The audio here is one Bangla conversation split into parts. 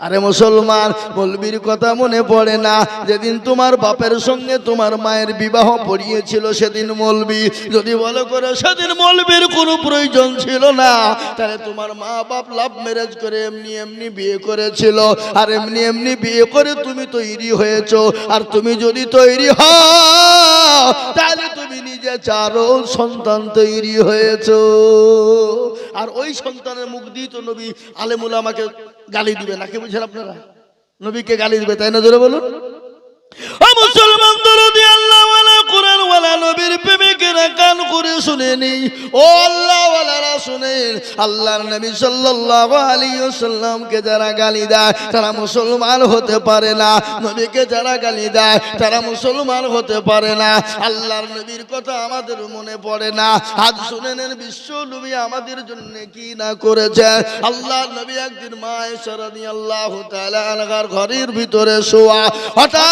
আরে মুসলমান বলবির কথা মনে পড়ে না। যেদিন তোমার বাপের সঙ্গে তোমার মায়ের বিবাহ পড়িয়েছিল, সেদিন মলবি। যদি বলো করে, সেদিন মলবির কোনো প্রয়োজন ছিল না। তাহলে তোমার মা বাপ লাভ ম্যারেজ করে এমনি এমনি বিয়ে করেছিল। আর এমনি এমনি বিয়ে করে তুমি তৈরি হয়েছো। আর তুমি যদি তৈরি হও, তাহলে তুমি নিজে চারো সন্তান তৈরি হয়েছো। আর ওই সন্তানের মুখ দিয়ে তো নবী আলেমুল আমাকে গালি দিবে নাকি বুঝছেন আপনারা? নবীকে গালি দিবে তাই না জোরে বলুন? মুসলমান দরদি প্রেমিকেরা কান করে শুনে ও আল্লাহ ওয়ালারা শুনেন, আল্লাহর নবী সাল্লাল্লাহু আলাইহি ওয়াসাল্লামকে যারা গালি দেয়, তারা মুসলমান হতে পারে না। নবীকে যারা গালি দেয়, তারা মুসলমান হতে পারে না। আল্লাহর নবীর কথা আমাদের মনে পড়ে না। আজ শুনে নেন, বিশ্ব নবী আমাদের জন্য কি না করেছে? আল্লাহর নবী একদিন মা এসা রাদিয়াল্লাহু তাআলা ঘরের ভিতরে শোয়া, হঠাৎ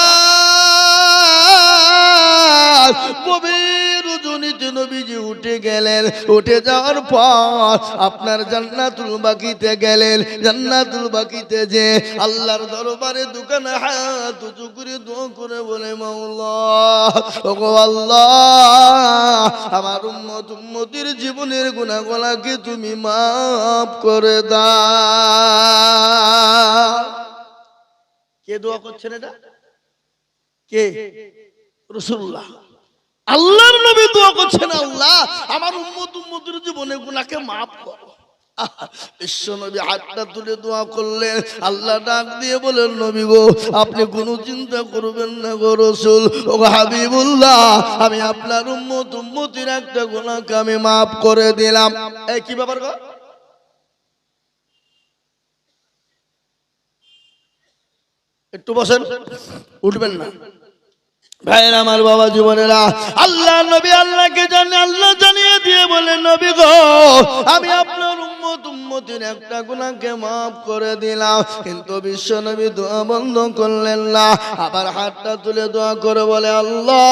গভীর রজনীতে নবীজি উঠে গেলেন। উঠে যাওয়ার পর আপনার জান্নাতুল বাকিতে গেলেন। জান্নাতুল বাকিতে যে আল্লাহর দরবারে দোকানে হাত উঁচু করে দোয়া করে বলে মাওলা ওগো আল্লাহ, আমার উম্মত উম্মতির জীবনের গুণাগুলাকে তুমি মাফ করে দাও। কে দোয়া করছেন এটা? কে? রসুল্লাহ। আল্লাহর নবী দোয়া করছেন, আল্লাহ, আমার উম্মত উম্মতের জীবনে গুনাহকে মাফ করো। হাতটা তুলে দোয়া করলেন, আল্লাহ ডাক দিয়ে বলেন নবী গো, আপনি কোনো চিন্তা করবেন না গো রসুল। ও হাবিবুল্লাহ, আমি আপনার উম্মত উম্মতির একটা গুনাহকে আমি মাফ করে দিলাম। এই কি ব্যাপার গো? একটু বসেন, উঠবেন না। ভাইয়ের, আমার বাবা জীবনেরা, আল্লাহ, নবী আল্লাহকে জানে, আল্লাহ জানিয়ে দিয়ে বলে, নবী গো, আমি আপনার উম্মত, উম্মতির একটা গুনাহকে মাফ করে দিলাম, কিন্তু বিশ্ব নবী দোয়া বন্ধ করলেন না। আবার হাতটা তুলে দোয়া করে বলে, আল্লাহ,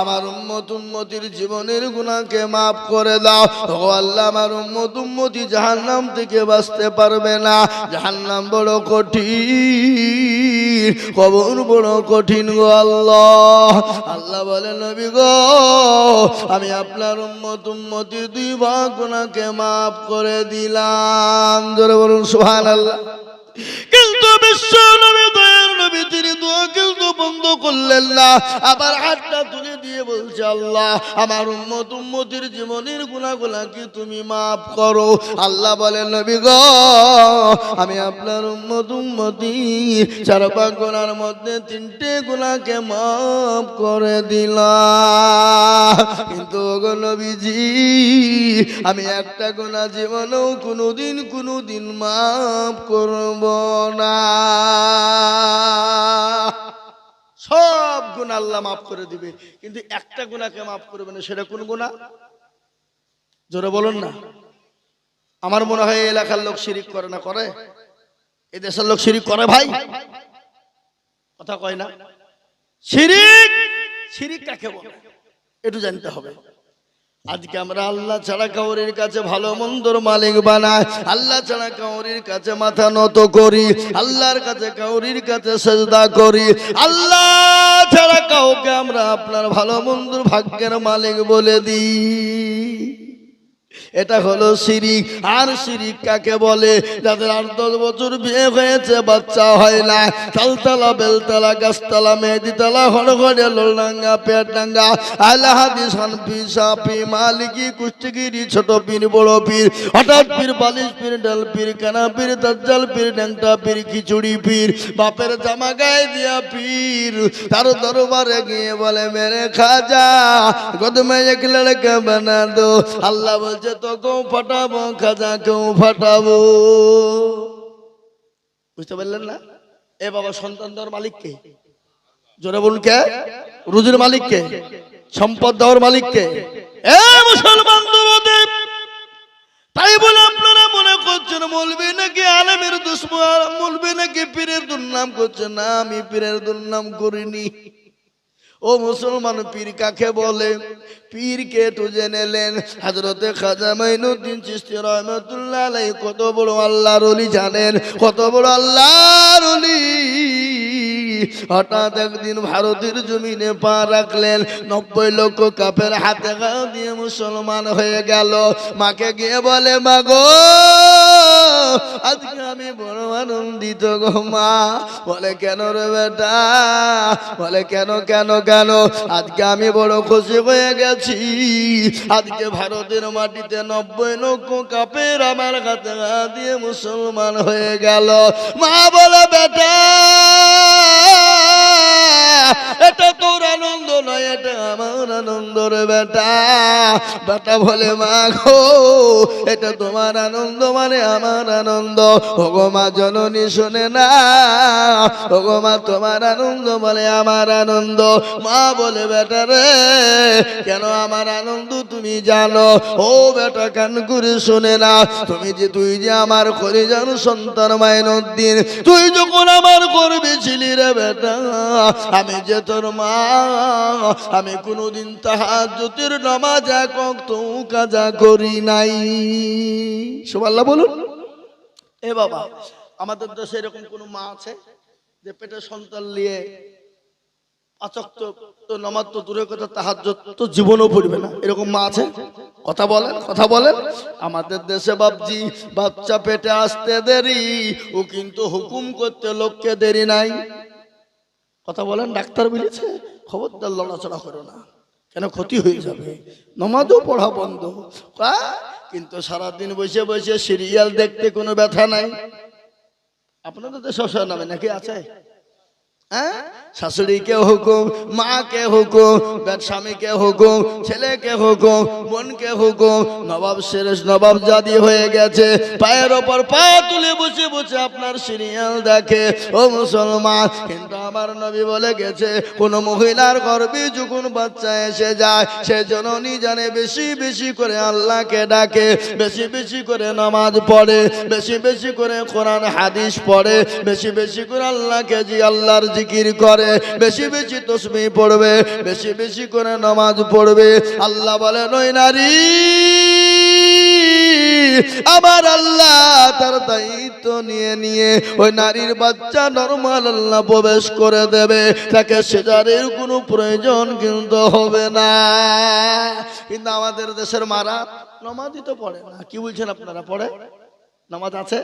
আমার উম্মত, উম্মতির জীবনের গুনাহকে মাফ করে দাও। ও আল্লাহ, আমার উম্মত, উম্মতি জাহান্নাম থেকে বাঁচতে পারবে না। জাহান্নাম বড় কঠিন। কবর বড় কঠিন গো আল্লাহ। আল্লাহ বলে, নবী গো, আমি আপনার উম্মত উম্মতি দুই ভাগ গুনাহকে মাফ করে দিলাম। জোরে বলুন, সুবহানাল্লাহ। কিন্তু বিশ্ব নবী দয়ার নবী, তিনি দোয়া কিন্তু বন্ধ করলেন না। আবার হাতটা তুলে দিয়ে বলছে, আল্লাহ, আমার উম্মত উম্মতির জীবনের তুমি মাফ করো? আল্লাহ বলেন নবী গো, আমি আপনার উম্মত উম্মতি চার পাক গুণার মধ্যে তিনটে গুণাকে মাফ করে দিলাম। কিন্তু নবীজি, আমি একটা গুণা জীবনেও কোনোদিন কোনোদিন মাফ করব না। সব গুণ আল্লাহ মাফ করে দিবে। কিন্তু একটা গুণাকে মাফ করবে না, সেটা কোন গুণা জোরে বলুন না। আমার মনে হয় এলাকার লোক শিরিক করে না, করে? এ দেশের লোক শিরিক করে ভাই? কথা কয় না। শিরিক শিরিক কাকে বলে? একটু জানতে হবে। আজকে আমরা আল্লাহ ছাড়া কাউরির কাছে ভালো মন্দর মালিক বানাই। আল্লাহ ছাড়া কাউরির কাছে মাথা নত করি। আল্লাহর কাছে কাউরির কাছে সেজদা করি। আল্লাহ ছাড়া কাউকে আমরা আপনার ভালো মন্দর ভাগ্যের মালিক বলে দিই। এটা হলো শিরিক। আর শিরিক কাকে বলে? যাদের আট, দশ বছর বিয়ে হয়েছে, বাচ্চা হয় না। তালতলা, বেলতলা, গাছতলা, মেহেদিতলা হরঘরে লোলডাঙ্গা পেটডাঙ্গা আলাহাদি সানপি সাপি, মালিকি, কুষ্টিগিরি, ছোট পীর, বড় পীর, হঠাৎ পীর, বালিশ পীর, ডাল পীর, কানা পীর, দাজ্জাল পীর ড্যাংটা পীর, খিচুড়ি পীর, বাপের জামা গায়ে দিয়া পীর, তার দরবারে গিয়ে বলে, মেরে খাজা গদমে এক লড়কা বানা দো। আল্লাহ বলছে সন্তান রুজির মালিক কে? সম্পদ দেওয়ার মালিক কে? এ মুসলমান তাই বলে আপনারা মনে করছেন মলবি নাকি আলমের দুশ্মন নাকি পীরের দুর্নাম করছেন আমি পীরের দুর্নাম করিনি। ও মুসলমান পীর কাকে বলে? পীরকে একটু জেনে নেন। হাজরতে খাজা মাইনুদ্দিন চিস্তি রহমতুল্লাহ আলাই কত বড় আল্লাহর অলি জানেন? কত বড় আল্লাহর অলি হঠাৎ একদিন ভারতের জমিনে পা রাখলেন। নব্বই লক্ষ কাপের হাতে দিয়ে মুসলমান হয়ে গেল। মাকে গিয়ে বলে, মা গো, আজকে আমি বড় আনন্দিত গো, মা। বলে, কেন রে বেটা? বলে, কেন কেন কেন? আজকে আমি বড় খুশি হয়ে গেছি। আজকে ভারতের মাটিতে নব্বই লক্ষ কাপের আমার হাতে গা দিয়ে মুসলমান হয়ে গেল। মা বলে, বেটা এটা তোর আনন্দ নয়, এটা আমার আনন্দ রে বেটা। বেটা বলে, মা গো, এটা তোমার আনন্দ মানে আমার আনন্দ। ওগো মা, জননী শুনে না। ওগো মা, তোমার আনন্দ বলে আমার আনন্দ। মা বলে, বেটা রে, কেন আমার আনন্দ তুমি জানো? ও বেটা, কান করে শুনে না। তুমি যে, তুই যে আমার করে জানো সন্তান মাইনুদ্দিন, তুই যখন আমার করবে ছিলি রে বেটা, আমি যে তোর মা, আমি কোনোদিন তাহার জ্যোতির নামাজ একক কাজা করি নাই। সুবাল্লা বলুন। এ বাবা, আমাদের দেশে এরকম কোন মা আছে যে পেটে সন্তান নিয়ে পাচক তো নামাজ তো দূরের কথা তাহার তো জীবনও পড়বে না? এরকম মা কথা বলেন কথা বলেন। আমাদের দেশে বাপজি, বাচ্চা পেটে আসতে দেরি, ও কিন্তু হুকুম করতে লোককে দেরি নাই। কথা বলেন, ডাক্তার বলেছে, খবরদার লড়াচড়া করো না। কেন ক্ষতি হয়ে যাবে? নমাজও পড়া বন্ধ? কিন্তু সারাদিন বসে বসে সিরিয়াল দেখতে কোনো ব্যথা নাই। আপনাদের তো শ্বশুর নামে নাকি আছে? হ্যাঁ? শাশুড়িকে হুকুম, মাকে হুকুম স্বামীকে হুকুম, ছেলেকে হুকুম, বোনকে হুকুম। নবাব শেরেশ, নবাব জাদি হয়ে গেছে। পায়ের ওপর পা তুলে বসে বসে আপনার সিরিয়াল দেখে। ও মুসলমান, কিন্তু আমার নবী বলে গেছে, কোন মহিলার গর্বে যখন বাচ্চা এসে যায়, সে জননী জানে বেশি বেশি করে আল্লাহকে ডাকে, বেশি বেশি করে নামাজ পড়ে, বেশি বেশি করে কোরআন, হাদিস পড়ে, বেশি বেশি করে আল্লাহকে জি আল্লাহর জিকির করে, বেশি বেশি তসবি পড়বে, বেশি বেশি করে নামাজ পড়বে। আল্লাহ বলে ওই নারী, আমার আল্লাহ তার দায়িত্ব নিয়ে নিয়ে ওই নারীর বাচ্চা নর্মাল আল্লাহ প্রবেশ করে দেবে। তাকে সেজারের কোনো প্রয়োজন কিন্তু হবে না। কিন্তু আমাদের দেশের মারা নমাজই তো পড়ে না। কি বলছেন আপনারা, পড়ে? নামাজ আছে?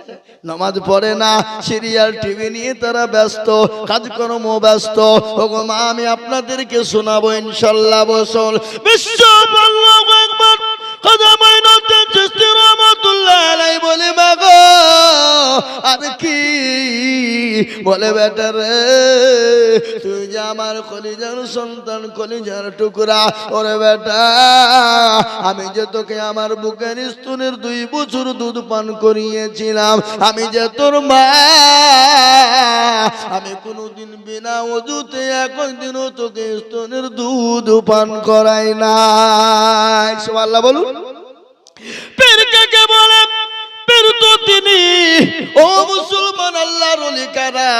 নামাজ পড়ে না, সিরিয়াল, টিভি নিয়ে তারা ব্যস্ত কাজকর্ম ব্যস্ত। ওগো মা, আমি আপনাদেরকে শোনাবো, ইনশাল্লাহ বসল বিশ্ব আল্লাহু আকবার আর কি বলে বেটা রে? তুই যে আমার কলিজার সন্তান, কলিজার টুকরা, ওরে বেটা, আমি যে তোকে আমার বুকের স্তনের দুই বছর দুধ পান করিয়েছিলাম, আমি যে তোর মা, আমি কোনোদিন বিনা অজুতে একদিনও তোকে স্তনের দুধ পান করাই না বলুন। তিনি, ও মুসলমান, আল্লাহর অলি কারা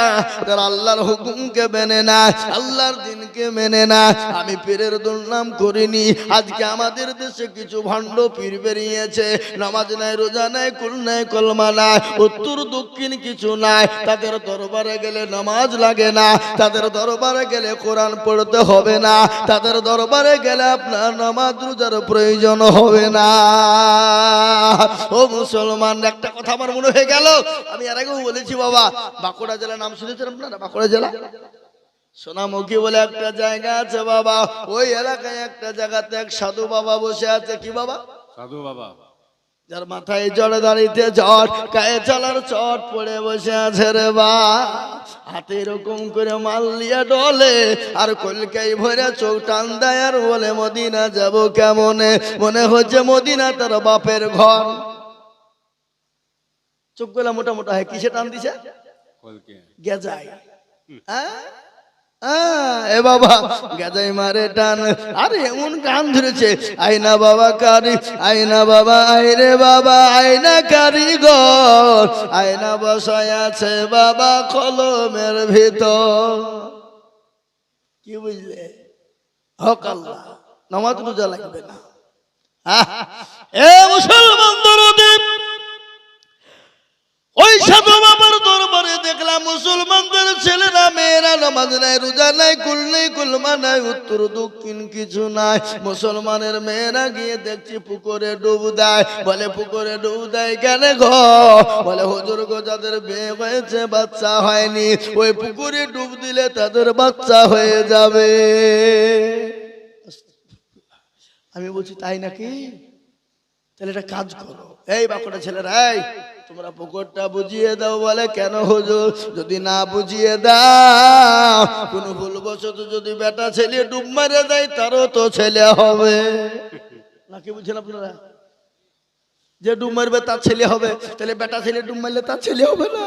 আল্লাহর হুকুমকে মেনে না আল্লাহর দিনকে মেনে না আমি পীরের দুর্নাম করিনি, আজকে আমাদের দেশে কিছু ভণ্ড পীর বেরিয়েছে, নামাজ নাই, রোজা নাই, কুল নাই, কলমা নাই, উত্তর দক্ষিণ কিছু নাই, তাদের দরবারে গেলে নামাজ লাগে না, তাদের দরবারে গেলে কোরআন পড়তে হবে না, তাদের দরবারে গেলে আপনার নামাজ রোজার প্রয়োজন হবে না। ও মুসলমান, একটা কথা আমার মনে হয়ে গেল আমি এর আগেও বলেছি বাবা বাঁকুড়া জেলার নাম শুনেছেন আপনারা? বাঁকুড়া জেলা? সোনামুখী বলে একটা জায়গা আছে বাবা ওই এলাকায় একটা জায়গাতে এক সাধু বাবা বসে আছে। কি বাবা? সাধু বাবা। যার মাথায় জড়ে দাঁড়িতে চট গায়ে চলার চট পড়ে বসে আছে রে বা। হাতে এরকম করে মাল লিয়া ডলে আর কলকাই ভরে চোখ টান দেয় আর বলে মদিনা যাব কেমনে? মনে হচ্ছে মদিনা তার বাপের ঘর। চোখগুলা মোটা মোটা হয় কিসে টান দিছে? গেজাই হ্যাঁ? এ বাবা গেজাই মারে টান। আরে এমন গান ধরেছে আইনা বাবা কারি বাবা আইরে বাবা কারিগর আয়না বসায় আছে বাবা কলমের ভিতর। কি বুঝলে? হক আল্লাহ নামাজ রোজা লাগবে না। এ মুসলমান দরদি ওই সাধু বাবার দরবারে দেখলাম মুসলমানদের ছেলেরা, মেয়েরা নামাজ নাই, রোজা নাই, কুল নেই কুলমা নাই, উত্তর, দক্ষিণ কিছু নাই। মুসলমানের মেয়েরা গিয়ে দেখছি পুকুরে ডুব দেয়। বলে, পুকুরে ডুব দেয় কেন গো? বলে, হুজুর গো, যাদের বিয়ে হয়েছে, বাচ্চা হয়নি। ওই পুকুরে ডুব দিলে তাদের বাচ্চা হয়ে যাবে। আমি বলছি, তাই নাকি? তাহলে একটা কাজ করো। এই বাঁকুড়া ছেলেরা, এই তোমরা পুকুরটা বুঝিয়ে দাও বলে, কেন হুজুর? যদি না বুঝিয়ে দাও, কোনো ভুলবশত যদি বেটা ছেলে ডুব মারে দেয়, তারও তো ছেলে হবে। নাকি বুঝছেন আপনারা? যে ডুব মারবে তার ছেলে হবে, তাহলে বেটা ছেলে ডুব মারলে তার ছেলে হবে না।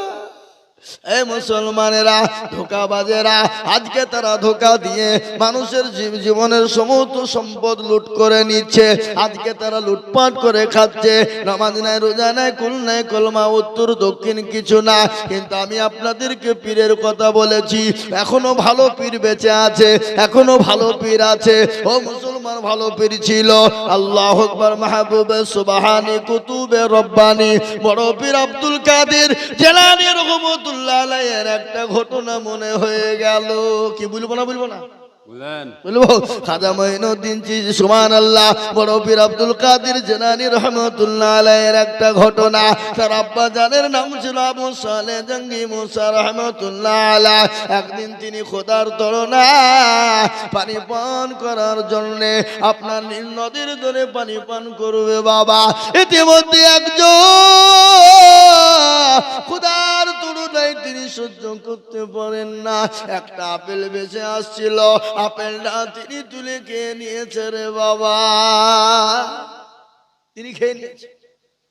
এই মুসলমানেরা, ধোকাবাজেরা, আজকে তারা ধোকা দিয়ে মানুষের জীবনের সমস্ত সম্পদ লুট করে নিচ্ছে। আজকে তারা লুটপাট করে খাচ্ছে। নামাজ নাই, রোজা নাই, কুল নাই, কলমা, উত্তর, দক্ষিণ কিছু না। কিন্তু আমি আপনাদেরকে পীরের কথা বলেছি, এখনও ভালো পীর বেঁচে আছে, এখনও ভালো পীর আছে। ও মুসলমান, ভালো পীর ছিল। আল্লাহ আকবার, মাহবুবে সুবাহানি কুতুবে রব্বানি। বড় পীর আব্দুল কাদের জেলানি রহমতুল্লাহ আলাইয়ের একটা ঘটনা মনে হয়ে গেল। কি বলব না বলব না? বলব খাজা মঈনুদ্দিন চিজ সুমান আল্লাহ বড় পীর আব্দুল কাদের জেনানি রহমতুল্লাহ আলাইয়ের একটা ঘটনা। তার আব্বা জানের নাম ছিল আবু সালে জঙ্গি মুসা রহমতুল্লাহ আলাহ একদিন তিনি খোদার তরনা পানি পান করার জন্য আপনার নীল নদীর ধরে পানি পান করবে বাবা। ইতিমধ্যে একজন খুদার তুলনায় তিনি সহ্য করতে পারেন না। একটা আপেল বেঁচে আসছিল। আপেলটা তিনি তুলে খেয়ে নিয়েছে রে বাবা। তিনি খেয়ে নিয়েছে।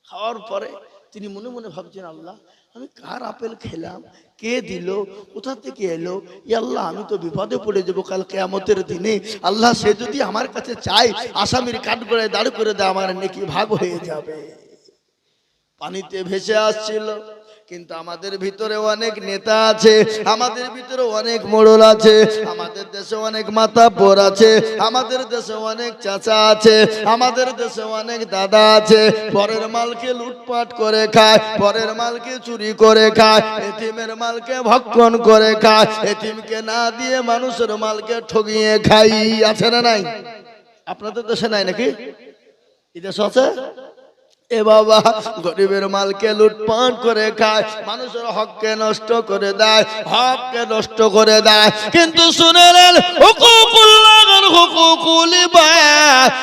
খাওয়ার পরে তিনি মনে মনে ভাবছেন, আল্লাহ, আমি কার আপেল খেলাম? কে দিল? কোথা থেকে এলো? আল্লাহ, আমি তো বিপদে পড়ে যাব কাল কেয়ামতের দিনে। আল্লাহ, সে যদি আমার কাছে চাই আসামির কাঠ করে দাঁড় করে দেয়, আমার নেকি ভাগ হয়ে যাবে। পানিতে ভেসে আসছিল। কিন্তু আমাদের ভিতরে অনেক নেতা আছে, আমাদের ভিতরে অনেক মোড়ল আছে, আমাদের দেশে অনেক মাতাব্বর আছে, আমাদের দেশে অনেক চাচা আছে, আমাদের দেশে অনেক দাদা আছে, পরের মালকে লুটপাট করে খায়, পরের মালকে চুরি করে খায়, এতিমের মালকে ভক্ষণ করে খায়, এতিমকে না দিয়ে মানুষের মালকে ঠগিয়ে খাই, আছে না নাই? আপনাদের দেশে নাই নাকি? এই দেশ আছে? এ বাবা, গরিবের মালকে লুটপাট করে খায়, মানুষের হককে নষ্ট করে দেয়, হককে নষ্ট করে দেয়। কিন্তু শুনে নেন হুকুকুল্লাহর হুকুকুল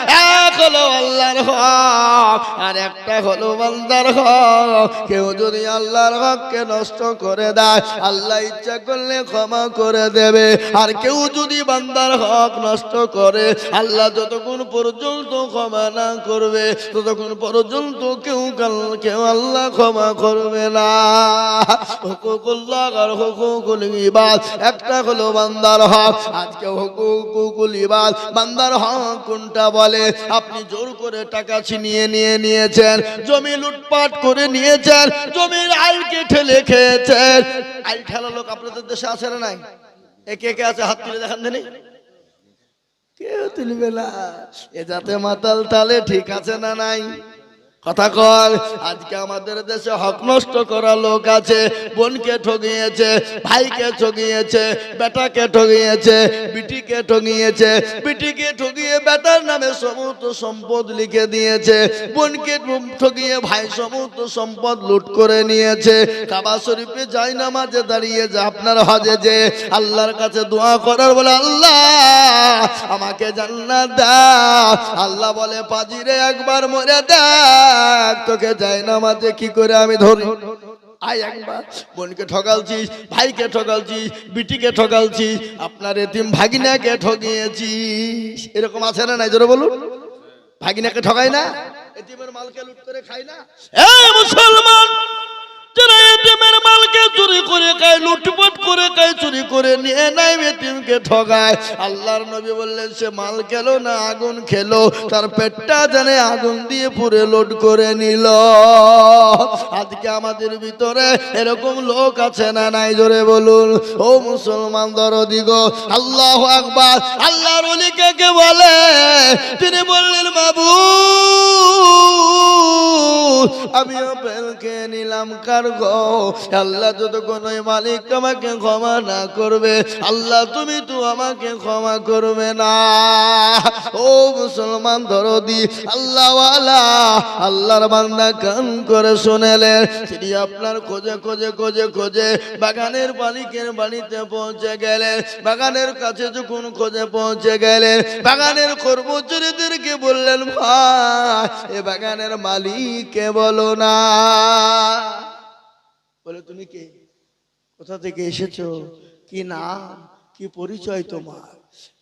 এক হলো আল্লাহর হক, আর একটা হলো বান্দার হক। কেউ যদি আল্লাহর হককে নষ্ট করে দেয়, আল্লাহ ইচ্ছা করলে ক্ষমা করে দেবে। আর কেউ যদি বান্দার হক নষ্ট করে, আল্লাহ যতক্ষণ পর্যন্ত ক্ষমা না করবে, ততক্ষণ পর্যন্ত কেউ কাল- কেউ আল্লাহ ক্ষমা করবে না। হুকুকুল্লাহ আর হুকুকুল ইবাদ, একটা হলো বান্দার হক, আজকে হুকুকুল ইবাদ বান্দার হক কোনটা বলে? আপনি জোর করে টাকা ছিনিয়ে নিয়ে নিয়েছেন, জমি লুটপাট করে নিয়েছেন, জমির আইলকে ঠেলে খেয়েছেন আইল ঠেলা লোক আপনাদের দেশে আছে না নাই? এ কে কে আছে? হাত তুলে দেখান দেনি কেউ তুলবে না। এ যাতে মাতাল তালে ঠিক আছে না নাই? কথা কর আজকে আমাদের দেশে হক নষ্ট করা লোক আছে, বোনকে ঠগিয়েছে ভাইকে ঠগিয়েছে বেটাকে ঠগিয়েছে বিটিকে ঠগিয়েছে বিটিকে ঠগিয়ে বেটার নামে সমস্ত সম্পদ লিখে দিয়েছে, বোনকে ঠগিয়ে ভাই সমস্ত সম্পদ লুট করে নিয়েছে। কাবা শরীফে যাই নামাজে দাঁড়িয়ে যে আপনার হজে যে আল্লাহর কাছে দোয়া করার বলে, আল্লাহ, আমাকে জান্নাত দাও। আল্লাহ বলে, পাজিরে একবার মরে দেখ তোকে যাই না মাঝে কি করে আমি ধরি? আয় একবার, বোনকে ঠকালছিস, ভাইকে ঠকালছিস, বিটিকে ঠকালছিস, আপনার এতিম ভাগিনাকে ঠকিয়েছিস। এরকম আছে না নাই? জোরে বলুন। ভাগিনাকে ঠকাই না? এতিমের মালকে লুট করে খাই না? এ মুসলমান! যারা এতিমের মালকে চুরি করে খায়, লুটপাট করে কাই চুরি করে নিয়ে ঠগায়। আল্লাহর নবী বললেন, সে মাল খেলো না, আগুন খেলো। তার পেটটা জানে আগুন দিয়ে পুরে লোড করে নিল। আজকে আমাদের ভিতরে এরকম লোক আছে না নাই? জোরে বলুন। ও মুসলমান দরদিগ আল্লাহ আকবার। আল্লাহর অলি কে বলে? তিনি বললেন বাবু আমি আপেলকে নিলাম কার গো আল্লাহ যতক্ষণ ওই মালিক আমাকে ক্ষমা না করবে, আল্লাহ তুমি তো আমাকে ক্ষমা করবে না। ও মুসলমান ধরো দরদি আল্লাহ আল্লাহর বান্দা কান করে শুনেলেন। তিনি আপনার খোঁজে খোঁজে খোঁজে খোঁজে বাগানের মালিকের বাড়িতে পৌঁছে গেলেন। বাগানের কাছে যখন খোঁজে পৌঁছে গেলেন, বাগানের কর্মচারীদেরকে বললেন, ভাই, এ বাগানের মালিককে বলো না? বলে তুমি কে? কোথা থেকে এসেছ? কি নাম? কি পরিচয় তোমার?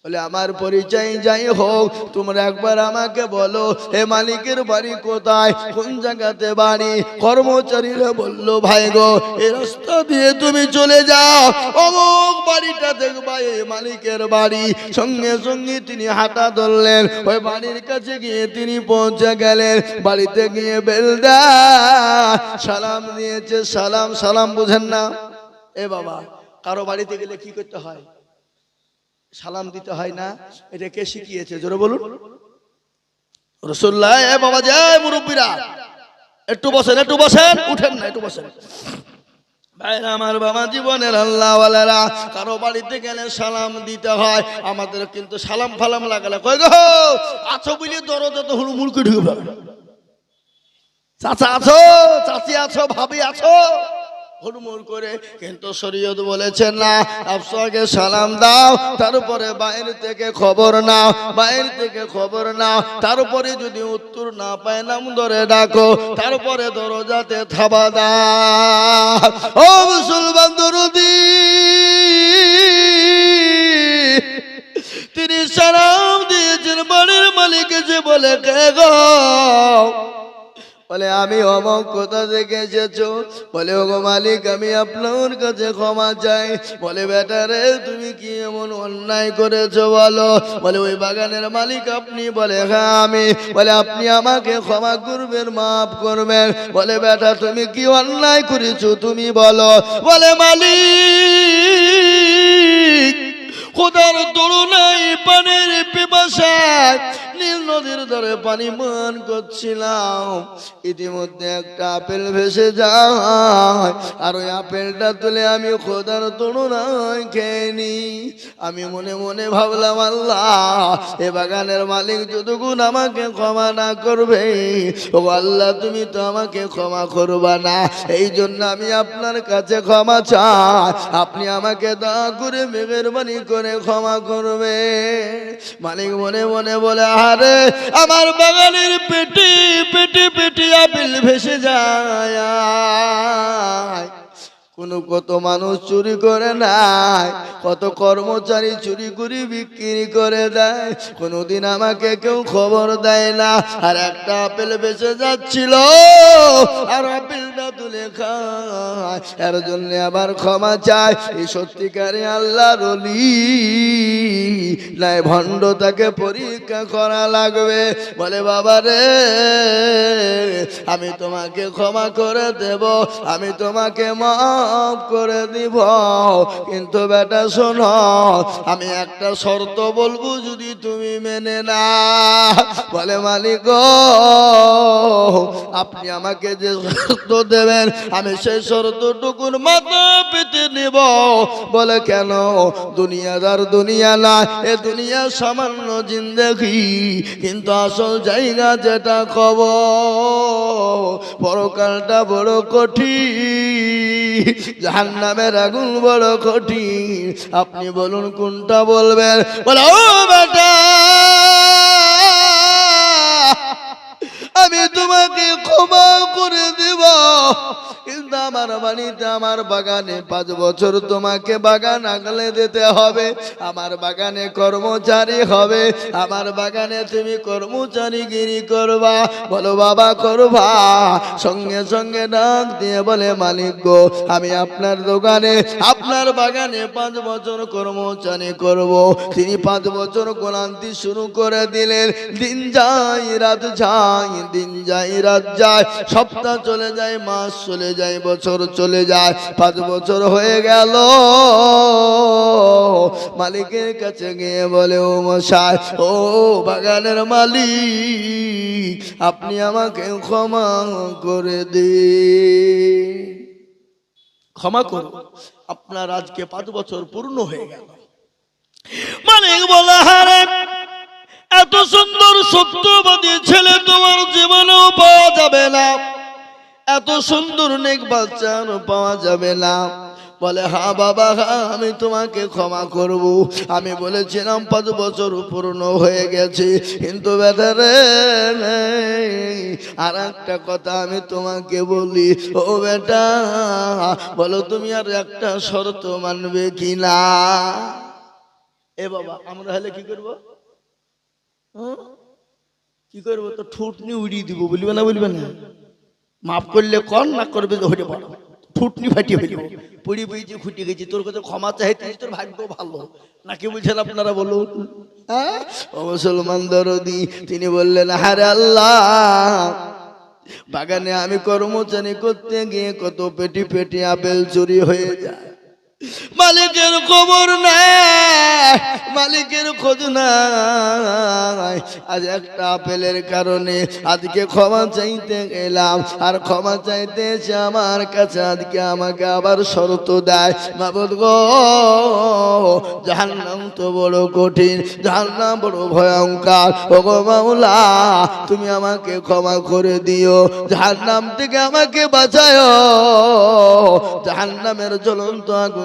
বলে, আমার পরিচয় যাই হোক, তোমরা একবার আমাকে বলো হে মালিকের বাড়ি কোথায়? কোন জায়গাতে বাড়ি? কর্মচারীরা বলল, ভাই গো এই রাস্তা দিয়ে তুমি চলে যাও। অমুক বাড়িটা দেখবা এই মালিকের বাড়ি। সঙ্গে সঙ্গে তিনি হাঁটা ধরলেন। ওই বাড়ির কাছে গিয়ে তিনি পৌঁছে গেলেন। বাড়িতে গিয়ে বেলদা, সালাম দিয়েছে। সালাম সালাম বুঝেন না? এ বাবা, কারও বাড়িতে গেলে কি করতে হয়? সালাম দিতে হয় না। এটা কে শিখিয়েছে? জোরে বলুন। রসুল্লাহ বাবা যায় মুরব্বীরা। একটু বসেন একটু বসেন। উঠেন না, একটু বসেন। ভাইরা, আমার বাবা জীবনের আল্লাহওয়ালারা, কারও বাড়িতে গেলে সালাম দিতে হয়। আমাদের কিন্তু সালাম ফালাম লাগালে কই গো? আছো বলি দরজা তো হুড়ু মুড়কে ঢুকে চাচা আছো, চাচি আছো, ভাবি আছো? হুড়মুড় করে, কিন্তু শরীয়ত বলেছেন না, আফসাকে সালাম দাও, তারপরে বাইরে থেকে খবর নাও, বাইরে থেকে খবর নাও, তারপরে যদি উত্তর না পায় নাম ধরে ডাকো, তারপরে দরজাতে থাবা দাও। ও মুসলমান দরদি, তিনি সালাম দিয়েছেন, বাড়ির মালিক যে বলে, কে গো? বলে, আমি অমক কোথা থেকে এসেছ বলে, ওগো মালিক, আমি আপনার কাছে ক্ষমা চাই। বলে, বেটা রে, তুমি কি এমন অন্যায় করেছ বলো? বলে, ওই বাগানের মালিক আপনি। বলে হ্যাঁ আমি। বলে, আপনি আমাকে ক্ষমা করবেন, মাফ করবেন। বলে, বেটা, তুমি কি অন্যায় করেছ তুমি বলো। বলে, মালিক, খোদার নাই পানির পিপাসায় নদীর ধারে পানি মান করছিলাম। ইতিমধ্যে একটা আপেল ভেসে যায়, আর ওই আপেলটা তুলে আমি খোদার নাই খেয়ে নি। আমি মনে মনে ভাবলাম, আল্লাহ, এ বাগানের মালিক যতক্ষণ আমাকে ক্ষমা না করবে, ও আল্লাহ, তুমি তো আমাকে ক্ষমা করবা না। এই জন্য আমি আপনার কাছে ক্ষমা চাই। আপনি আমাকে দা করে মেঘেরবানি করে ক্ষমা করবে মালিক মনে মনে বলে আরে আমার বাগানের পেটে পেটে পেটে আপেল ভেসে যায়। কোন কত মানুষ চুরি করে নাই কত কর্মচারী চুরি করে বিক্রি করে দেয়, কোনোদিন আমাকে কেউ খবর দেয় না। আর একটা আপেল বেঁচে যাচ্ছিল, আর আপেলটা তুলে খায়। এর জন্য আবার ক্ষমা চায়। এই সত্যিকারে আল্লাহ রলি নাই ভণ্ড তাকে পরীক্ষা করা লাগবে। বলে, বাবা রে, আমি তোমাকে ক্ষমা করে দেব, আমি তোমাকে মাফ করে দিব। কিন্তু বেটা, শোনো, আমি একটা শর্ত বলব যদি তুমি মেনে না বলে, মালিক আপনি আমাকে যে শর্ত দেবেন আমি সেই শর্তটুকুর মাথা পেতে নিব। বলে, কেন? দুনিয়াদার দুনিয়া না এ দুনিয়া সামান্য জিন্দেগি। কিন্তু আসল জায়গা যেটা কব পরকালটা বড় কঠিন জাহান নামের আগুন বড় কঠিন। আপনি বলুন, কোনটা বলবেন? বলে, ও বেটা তোমাকে ক্ষমা করে দিব। কিন্তু আমার বাড়িতে, আমার বাগানে পাঁচ বছর তোমাকে বাগান আগলে দিতে হবে। আমার বাগানে কর্মচারী হবে। আমার বাগানে তুমি কর্মচারীগিরি করবা। বলো, বাবা, করবা? সঙ্গে সঙ্গে ডাক দিয়ে বলে, মালিক গো, আমি আপনার দোকানে, আপনার বাগানে পাঁচ বছর কর্মচারী করব। তিনি পাঁচ বছর গোলান্তি শুরু করে দিলেন। দিন যায়, রাত যায়, দিন যায় রাত যায় সপ্তাহ চলে যায়, মাস চলে যায়, বছর চলে যায়, পাঁচ বছর হয়ে গেল। মালিকের কাছে গিয়ে বলে, ও মশাই, ও বাগানের মালিক, আপনি আমাকে ক্ষমা করে দিন। ক্ষমা করুন, আপনার আজকে পাঁচ বছর পূর্ণ হয়ে গেল। মালিক বলে হারে এত সুন্দর সত্যবাদী ছেলে তোমার জীবনেও পাওয়া যাবে না। এত সুন্দর নেক বাচ্চা পাওয়া যাবে না। বলে হ্যাঁ বাবা হ্যাঁ আমি তোমাকে ক্ষমা করব। আমি বলেছিলাম, পাঁচ বছর পূর্ণ হয়ে গেছে, কিন্তু বেটারে আর একটা কথা আমি তোমাকে বলি, ও বেটা, বলো তুমি আর একটা শর্ত মানবে কি না এ বাবা, আমরা হলে কি করব? কি করব? তো ঠুটনি উড়িয়ে দিব, বলবে না বলবে না। মাফ করলে কর, না করবে যে হইতে ঠুটনি ফাটিয়ে ফেলব। পুড়ি পেয়েছি খুঁটি গেছি, তোর কাছে ক্ষমা চাইতেছি, তোর ভাগ্য ভালো। নাকি বলছেন আপনারা বলুন? হ্যাঁ? মুসলমান দরদি, তিনি বললেন, হারে আল্লাহ, বাগানে আমি কর্মচারী করতে গিয়ে কত পেটি পেটি আপেল চুরি হয়ে যায়। মালিকের খবর নাই, মালিকের খোঁজ নাই। আজ একটা আপেলের কারণে আজকে ক্ষমা চাইতে গেলাম, আর ক্ষমা চাইতে এসে আমার কাছে আজকে আমাকে আবার শর্ত দেয়। বাবদ গো, জাহান্নাম তো বড় কঠিন, জাহান্নাম বড় ভয়ঙ্কর। ও গো মাওলা, তুমি আমাকে ক্ষমা করে দিও, জাহান্নাম থেকে আমাকে বাঁচায় জাহান্নামের জ্বলন্ত আগুন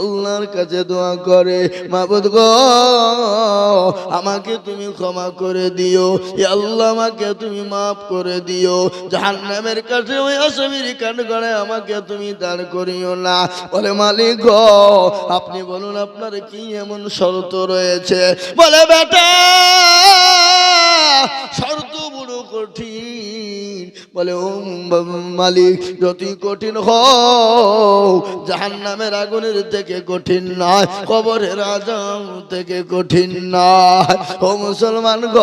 আল্লাহর কাছে দোয়া করে, মাবুদ গো, আমাকে তুমি ক্ষমা করে দিও। আল্লাহ আমাকে তুমি মাফ করে দিও। জাহান্নামের কাছে ওই আসামির কান গড়ে আমাকে তুমি দাঁড় করিও না। বলে, মালিক আপনি বলুন আপনার কি এমন শর্ত রয়েছে? বলে, বেটা বলে ও মালিক যতই কঠিন হোক জাহান নামের আগুনের থেকে কঠিন নয়, কবরের আজাম থেকে কঠিন নয়। ও মুসলমান গ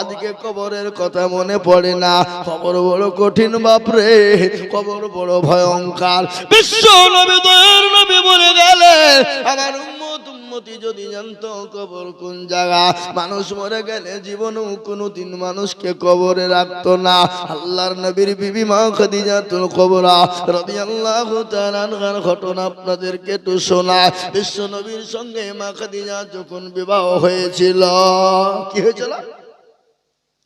আজকে কবরের কথা মনে পড়ে না। কবর বড় কঠিন, বাপরে, কবর বড় ভয়ঙ্কর। বিশ্ব নবী, দয়ের নবী বলে গেলে, আমার উম্মতি যদি জানতো কবর কোন জায়গা, মানুষ মরে গেলে জীবনেও কোনোদিন মানুষকে কবরে রাখতো না। আল্লাহর নবীর বিবি মা খাদিজাতুল কবরা রাদিয়াল্লাহু তাআলা আনহার ঘটনা আপনাদেরকে একটু শোনায় বিশ্ব নবীর সঙ্গে মা খাদিজা যখন বিবাহ হয়েছিল, কি হয়েছিল?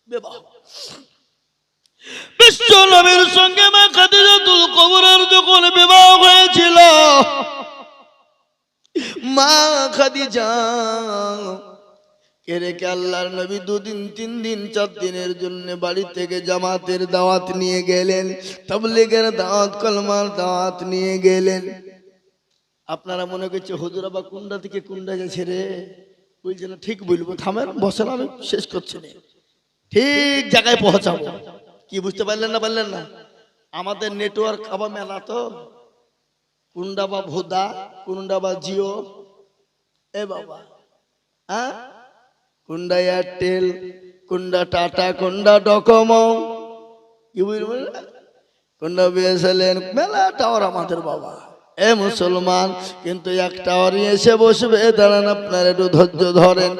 বিবাহ। বিশ্ব নবীর সঙ্গে মা খাদিজাতুল কবরার যখন বিবাহ হয়েছিল মা খাদিজা, কে আল্লাহর নবী দুদিন, তিন দিন, চার দিনের জন্য বাড়ি থেকে জামাতের দাওয়াত নিয়ে গেলেন, তাবলিগের দাওয়াত, কলমার দাওয়াত নিয়ে গেলেন। আপনারা মনে করছে, হুজুরা বা কুন্ডা থেকে কুন্ডা গেছে রে? বলছে, না, ঠিক বলব, থামেন, বসেন, আমি শেষ করছি না। ঠিক জায়গায় পৌঁছাবো। কি বুঝতে পারলেন না পারলেন না? আমাদের নেটওয়ার্ক আবার মেলা তো। কুন্ডা বা ভোদা, কুন্ডা বা জিও। এ বাবা হ্যাঁ কুন্ডা এয়ারটেল, কুন্ডা টাটা, কুন্ডা ডকোমো। কি বুঝবেন কুন্ডা বিএসএলএন মেলা টাওয়ার আমাদের বাবা। এ মুসলমান, কিন্তু এক টাওয়ারই এসে বসবে, দাঁড়ান আপনার একটু ধৈর্য ধরেন।